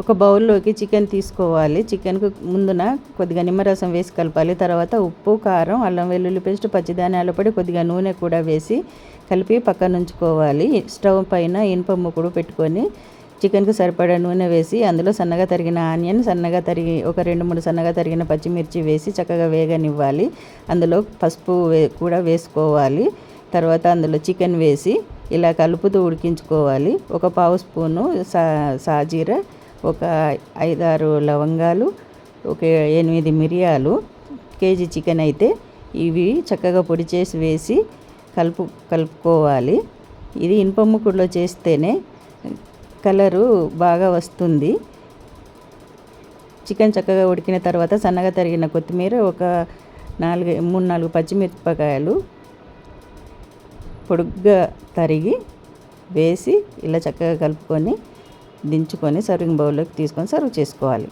ఒక బౌల్లోకి చికెన్ తీసుకోవాలి. చికెన్కు ముందున కొద్దిగా నిమ్మరసం వేసి కలపాలి. తర్వాత ఉప్పు కారం అల్లం వెల్లుల్లి పేస్ట్ పచ్చిధాన్యాల పొడి కొద్దిగా నూనె కూడా వేసి కలిపి పక్కన ఉంచుకోవాలి స్టవ్ పైన ఇనుప ముక్కుడు పెట్టుకొని చికెన్కు సరిపడా నూనె వేసి అందులో సన్నగా తరిగిన ఆనియన్ సన్నగా తరిగి ఒక రెండు మూడు సన్నగా తరిగిన పచ్చిమిర్చి వేసి చక్కగా వేగనివ్వాలి. అందులో పసుపు వే కూడా వేసుకోవాలి. తర్వాత అందులో చికెన్ వేసి ఇలా కలుపుతూ ఉడికించుకోవాలి. ఒక పావు స్పూను సా సాజీర ఒక ఐదారు లవంగాలు ఒక ఎనిమిది మిరియాలు కేజీ చికెన్ అయితే ఇవి చక్కగా పొడి చేసి వేసి కలుపు కలుపుకోవాలి. ఇది ఇనుప ముక్కుడులో చేస్తేనే కలరు బాగా వస్తుంది. చికెన్ చక్కగా ఉడికిన తర్వాత సన్నగా తరిగిన కొత్తిమీర ఒక నాలుగు మూడు నాలుగు పచ్చిమిరపకాయలు పొడుగ్గా తరిగి వేసి ఇలా చక్కగా కలుపుకొని దించుకొని సర్వింగ్ బౌల్లోకి తీసుకొని సర్వ్ చేసుకోవాలి.